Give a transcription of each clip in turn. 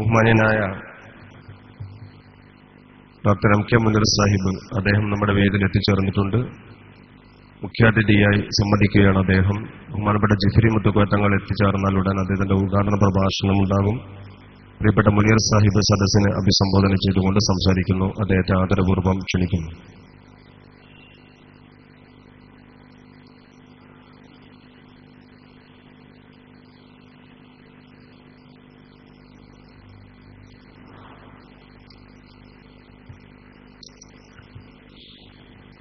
ബഹുമാന്യനായ doctor M K Muneer sahib അദ്ദേഹം നമ്മുടെ വേദിയിൽ എത്തിച്ചേർന്നിട്ടുണ്ട്. മുഖ്യാതിഥിയായി സംബന്ധിക്കുകയാണ് അദ്ദേഹം. ബഹുമാനപ്പെട്ട ജിഫിരി മുത്തുക്കോറ്റങ്ങൾ എത്തിച്ചേർന്നാൽ ഉടൻ അദ്ദേഹത്തിന്റെ ഉദ്ഘാടന പ്രഭാഷണം ഉണ്ടാകും. പ്രിയപ്പെട്ട മുനീർ സാഹിബ് സദസ്സിനെ അഭിസംബോധന ചെയ്തുകൊണ്ട് സംസാരിക്കുന്നു. അദ്ദേഹത്തെ ആദരപൂർവം ക്ഷണിക്കുന്നു.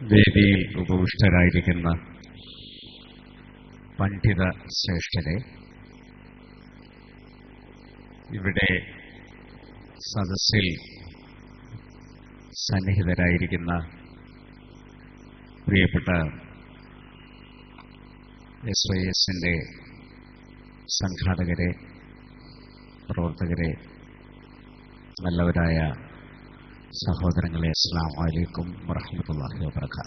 വേദിയിൽ ഉപവിഷ്ടരായിരിക്കുന്ന പണ്ഡിത ശ്രേഷ്ഠരെ ഇവിടെ സദസ്സിൽ സന്നിഹിതരായിരിക്കുന്ന പ്രിയപ്പെട്ട എസ് വൈ എസിന്റെ സംഘാടകരെ പ്രവർത്തകരെ നല്ലവരായ സഹോദരങ്ങളെ അസ്സാം വലൈക്കും വറഹമത്തല്ലാഹി വാത്ത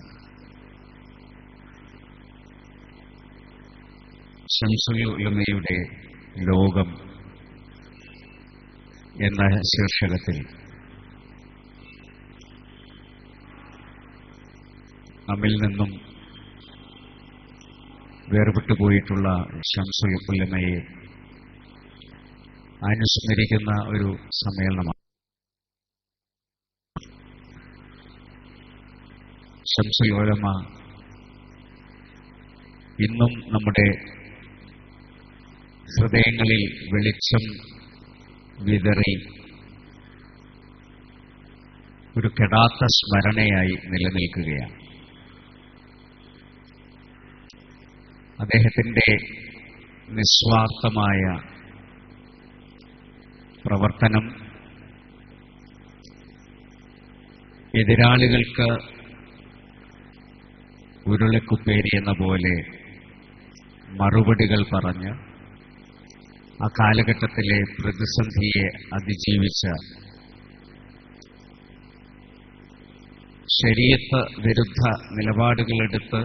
ശംസുലമയുടെ ലോകം എന്ന ശീർഷകത്തിൽ നമ്മിൽ നിന്നും വേർപെട്ടു പോയിട്ടുള്ള ശംസുലമയെ അനുസ്മരിക്കുന്ന ഒരു സമ്മേളനമാണ്. ഉലമ ഇന്നും നമ്മുടെ ഹൃദയങ്ങളിൽ വെളിച്ചം വിതറി ഒരു കെടാത്ത സ്മരണയായി നിലനിൽക്കുകയാണ്. അദ്ദേഹത്തിന്റെ നിസ്വാർത്ഥമായ പ്രവർത്തനം എതിരാളികൾക്ക് ഉരുളക്കുപ്പേരി എന്ന പോലെ മറുപടികൾ പറഞ്ഞ് ആ കാലഘട്ടത്തിലെ പ്രതിസന്ധിയെ അതിജീവിച്ച ശരീരത്ത് വിരുദ്ധ നിലപാടുകളെടുത്ത്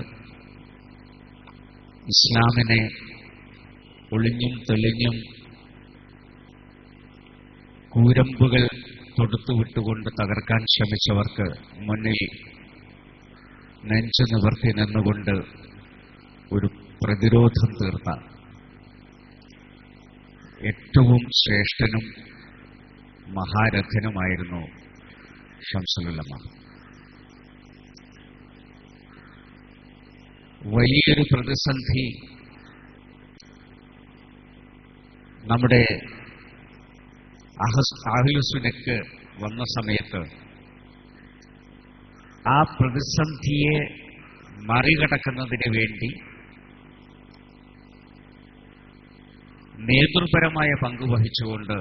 ഇസ്ലാമിനെ ഒളിഞ്ഞും തെളിഞ്ഞും കൂരമ്പുകൾ തൊടുത്തുവിട്ടുകൊണ്ട് തകർക്കാൻ ശ്രമിച്ചവർക്ക് മുന്നിൽ നെഞ്ചു നിവർത്തി നിന്നുകൊണ്ട് ഒരു പ്രതിരോധം തീർത്ത. ഏറ്റവും ശ്രേഷ്ഠനും മഹാരഥനുമായിരുന്നു ഷംസുലുലമ വലിയൊരു പ്രതിസന്ധി നമ്മുടെ അഹസ് അഹ്ലുസുനക്ക് വന്ന സമയത്ത് ആ പ്രതിസന്ധിയെ മറികടക്കുന്നതിന് വേണ്ടി നേതൃപരമായ പങ്ക് വഹിച്ചുകൊണ്ട്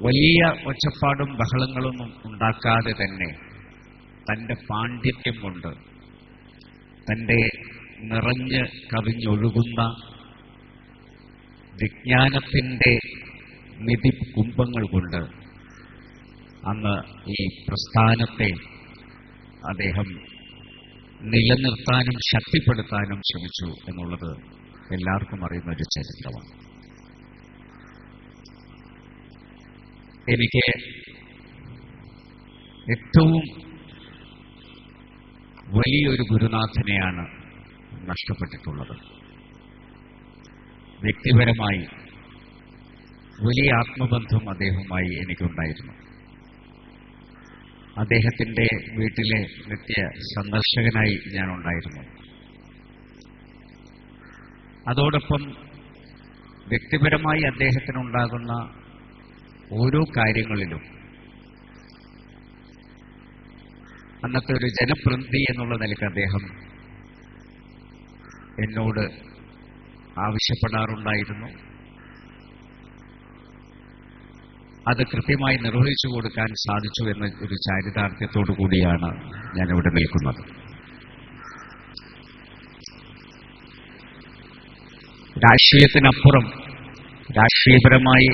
വലിയ ഒച്ചപ്പാടും ബഹളങ്ങളൊന്നും ഉണ്ടാക്കാതെ തന്നെ തന്റെ പാണ്ഡിത്യം കൊണ്ട് തന്റെ നിറഞ്ഞ് കവിഞ്ഞൊഴുകുന്ന വിജ്ഞാനത്തിന്റെ നിധി കുംഭങ്ങൾ കൊണ്ട് അന്ന് ഈ പ്രസ്ഥാനത്തെ അദ്ദേഹം നിലനിർത്താനും ശക്തിപ്പെടുത്താനും ശ്രമിച്ചു എന്നുള്ളത് എല്ലാവർക്കും അറിയുന്ന ഒരു ചരിത്രമാണ്. എനിക്ക് ഏറ്റവും വലിയൊരു ഗുരുനാഥനെയാണ് നഷ്ടപ്പെട്ടിട്ടുള്ളത്. വ്യക്തിപരമായി വലിയ ആത്മബന്ധം അദ്ദേഹവുമായി എനിക്കുണ്ടായിരുന്നു. അദ്ദേഹത്തിന്റെ വീട്ടിലെ നിത്യ സന്ദർശകനായി ഞാൻ ഉണ്ടായിരുന്നു അതോടൊപ്പം വ്യക്തിപരമായി അദ്ദേഹത്തിനുണ്ടാകുന്ന ഓരോ കാര്യങ്ങളിലും അന്നത്തെ ഒരു ജനപ്രതിനിധി എന്നുള്ള നിലയ്ക്ക് അദ്ദേഹം എന്നോട് ആവശ്യപ്പെടാറുണ്ടായിരുന്നു. അത് കൃത്യമായി നിർവഹിച്ചു കൊടുക്കാൻ സാധിച്ചു എന്ന ഒരു ചാരിതാർത്ഥ്യത്തോടു കൂടിയാണ് ഞാൻ ഇവിടെ നിൽക്കുന്നത്. രാഷ്ട്രീയത്തിനപ്പുറം രാഷ്ട്രീയപരമായി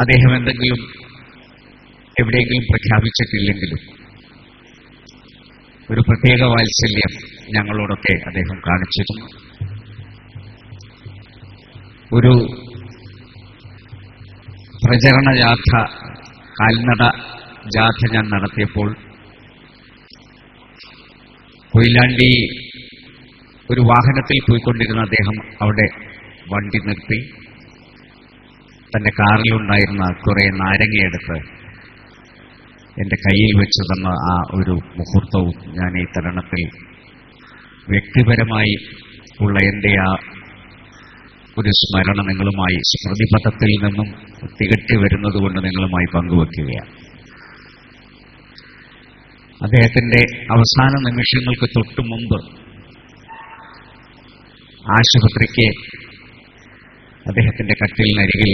അദ്ദേഹം എന്തെങ്കിലും എവിടെയെങ്കിലും പ്രഖ്യാപിച്ചിട്ടില്ലെങ്കിലും ഒരു പ്രത്യേക വാത്സല്യം ഞങ്ങളോടൊക്കെ അദ്ദേഹം കാണിച്ചിരുന്നു. ഒരു പ്രചരണ ജാഥ കാൽനട ജാഥ ഞാൻ നടത്തിയപ്പോൾ കൊയിലാണ്ടി ഒരു വാഹനത്തിൽ പോയിക്കൊണ്ടിരുന്ന അദ്ദേഹം അവിടെ വണ്ടി നിർത്തി. തന്റെ കാറിലുണ്ടായിരുന്ന കുറെ നാരങ്ങയെടുത്ത് എന്റെ കയ്യിൽ വെച്ച് തന്ന ആ ഒരു മുഹൂർത്തവും ഞാൻ ഈ തരണത്തിൽ വ്യക്തിപരമായി ഉള്ള എന്റെ ആ ഒരു സ്മരണ നിങ്ങളുമായി സ്മൃതിപഥത്തിൽ നിന്നും തികട്ടി വരുന്നത് കൊണ്ട് നിങ്ങളുമായി പങ്കുവെക്കുകയാണ്. അദ്ദേഹത്തിന്റെ അവസാന നിമിഷങ്ങൾക്ക് തൊട്ടു മുമ്പ് ആശുപത്രിക്ക് അദ്ദേഹത്തിന്റെ കട്ടിലിനരികിൽ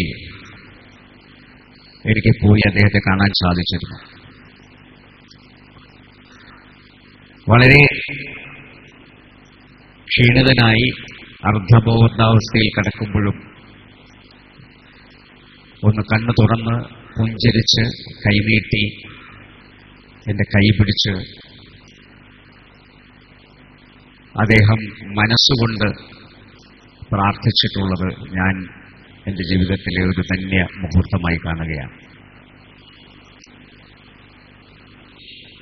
എനിക്ക് പോയി അദ്ദേഹത്തെ കാണാൻ സാധിച്ചിരുന്നു. വളരെ ക്ഷീണിതനായി അർദ്ധബോധാവസ്ഥയിൽ കിടക്കുമ്പോഴും ഒന്ന് കണ്ണ് തുറന്ന് പുഞ്ചരിച്ച് കൈനീട്ടി എന്റെ കൈ പിടിച്ച് അദ്ദേഹം മനസ്സുകൊണ്ട് പ്രാർത്ഥിച്ചിട്ടുള്ളത് ഞാൻ എന്റെ ജീവിതത്തിലെ ഒരു ധന്യ മുഹൂർത്തമായി കാണുകയാണ്.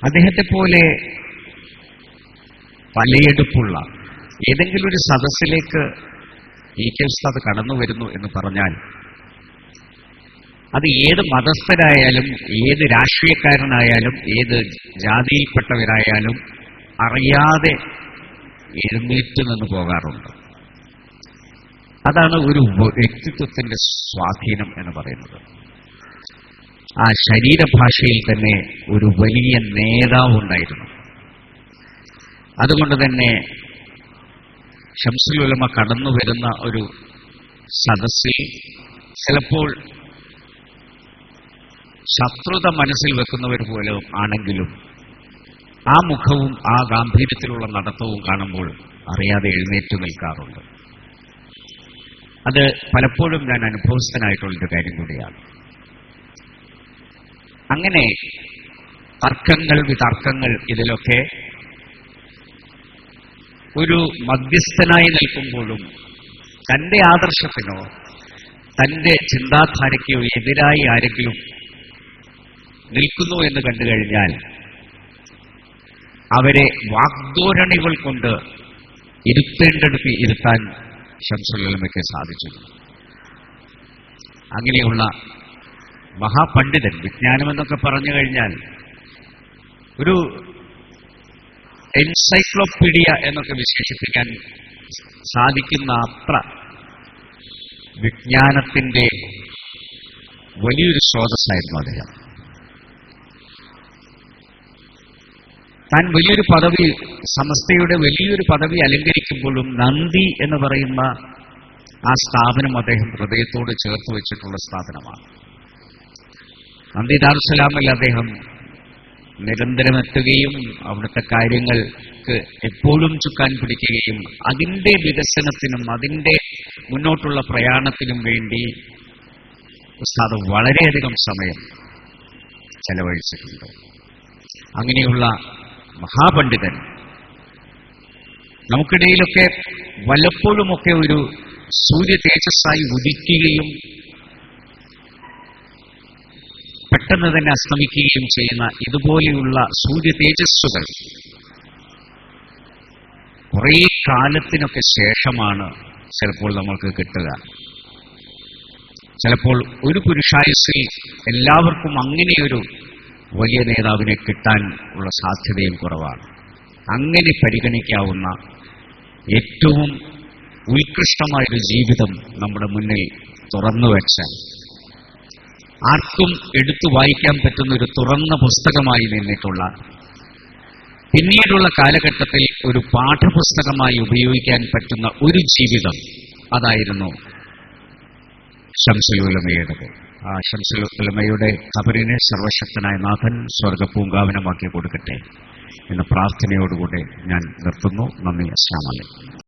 അദ്ദേഹത്തെ പോലെ പലയെടുപ്പുള്ള ഏതെങ്കിലും ഒരു സദസ്സിലേക്ക് ഇ കെ ഉസ്താദ് കടന്നു വരുന്നു എന്ന് പറഞ്ഞാൽ അത് ഏത് മതസ്ഥരായാലും ഏത് രാഷ്ട്രീയക്കാരനായാലും ഏത് ജാതിയിൽപ്പെട്ടവരായാലും അറിയാതെ എഴുന്നേറ്റ് നിന്ന് പോകാറുണ്ട്. അതാണ് ഒരു വ്യക്തിത്വത്തിന്റെ സ്വാധീനം എന്ന് പറയുന്നത്. ആ ശരീരഭാഷയിൽ തന്നെ ഒരു വലിയ നേതാവ് ഉണ്ടായിരുന്നു അതുകൊണ്ട് തന്നെ ഷംസുലുലമ കടന്നു വരുന്ന ഒരു സദസ്സിൽ ചിലപ്പോൾ ശത്രുത മനസ്സിൽ വെക്കുന്നവർ പോലും ആണെങ്കിലും ആ മുഖവും ആ ഗാംഭീര്യത്തിലുള്ള നടത്തവും കാണുമ്പോൾ അറിയാതെ എഴുന്നേറ്റ് നിൽക്കാറുണ്ട്. അത് പലപ്പോഴും ഞാൻ അനുഭവസ്ഥനായിട്ടുള്ളൊരു കാര്യം കൂടിയാണ്. അങ്ങനെ തർക്കങ്ങൾ വിതർക്കങ്ങൾ ഇതിലൊക്കെ ഒരു മധ്യസ്ഥനായി നിൽക്കുമ്പോഴും തന്റെ ആദർശത്തിനോ തന്റെ ചിന്താധാരയ്ക്കോ എതിരായി ആരെങ്കിലും നിൽക്കുന്നു എന്ന് കണ്ടു കഴിഞ്ഞാൽ അവരെ വാഗ്ദോരണികൾ കൊണ്ട് ഇരുത്തേണ്ടടുത്ത് ഇരുത്താൻ ശംസുലമയ്ക്ക് സാധിച്ചു. അങ്ങനെയുള്ള മഹാപണ്ഡിതൻ വിജ്ഞാനം എന്നൊക്കെ പറഞ്ഞു കഴിഞ്ഞാൽ ഒരു എൻസൈക്ലോപീഡിയ എന്നൊക്കെ വിശേഷിപ്പിക്കാൻ സാധിക്കുന്ന അത്ര വിജ്ഞാനത്തിന്റെ വലിയൊരു സ്രോതസ്സായിരുന്നു അദ്ദേഹം. താൻ വലിയൊരു പദവി സമസ്തയുടെ വലിയൊരു പദവി അലങ്കരിക്കുമ്പോഴും നന്ദി എന്ന് പറയുന്ന ആ സ്ഥാപനം അദ്ദേഹം ഹൃദയത്തോട് ചേർത്ത് വെച്ചിട്ടുള്ള സ്ഥാപനമാണ്. നന്ദി ദാറുസലാമിൽ അദ്ദേഹം നിരന്തരം എത്തുകയും അവിടുത്തെ കാര്യങ്ങൾക്ക് എപ്പോഴും ചുക്കാൻ പിടിക്കുകയും അതിന്റെ വികസനത്തിനും അതിന്റെ മുന്നോട്ടുള്ള പ്രയാണത്തിനും വേണ്ടി ഉസ്താദ് വളരെയധികം സമയം ചെലവഴിച്ചിട്ടുണ്ട്. അങ്ങനെയുള്ള മഹാപണ്ഡിതൻ നമുക്കിടയിലൊക്കെ വല്ലപ്പോഴുമൊക്കെ ഒരു സൂര്യ തേജസ്സായി ഉദിക്കുകയും പെട്ടെന്ന് തന്നെ അസ്തമിക്കുകയും ചെയ്യുന്ന ഇതുപോലെയുള്ള സൂര്യ തേജസ്സുകൾ കുറേ കാലത്തിനൊക്കെ ശേഷമാണ് ചിലപ്പോൾ നമ്മൾക്ക് കിട്ടുക. ചിലപ്പോൾ ഒരു പുരുഷായുസിൽ എല്ലാവർക്കും അങ്ങനെയൊരു വലിയ നേതാവിനെ കിട്ടാൻ ഉള്ള സാധ്യതയും കുറവാണ്. അങ്ങനെ പരിഗണിക്കാവുന്ന ഏറ്റവും ഉത്കൃഷ്ടമായൊരു ജീവിതം നമ്മുടെ മുന്നിൽ തുറന്നു വെച്ചാൽ ആർക്കും എടുത്തു വായിക്കാൻ പറ്റുന്ന ഒരു തുറന്ന പുസ്തകമായി നിന്നിട്ടുള്ള പിന്നീടുള്ള കാലഘട്ടത്തിൽ ഒരു പാഠപുസ്തകമായി ഉപയോഗിക്കാൻ പറ്റുന്ന ഒരു ജീവിതം അതായിരുന്നു ഷംസുലുലമയുടേത് ആ ഷംസുലുലമയുടെ ഖബറിനെ സർവശക്തനായ നാഥൻ സ്വർഗപൂങ്കാവനമാക്കി കൊടുക്കട്ടെ എന്ന പ്രാർത്ഥനയോടുകൂടെ ഞാൻ നിർത്തുന്നു. നന്ദി. അസ്ലാം വലൈക്കും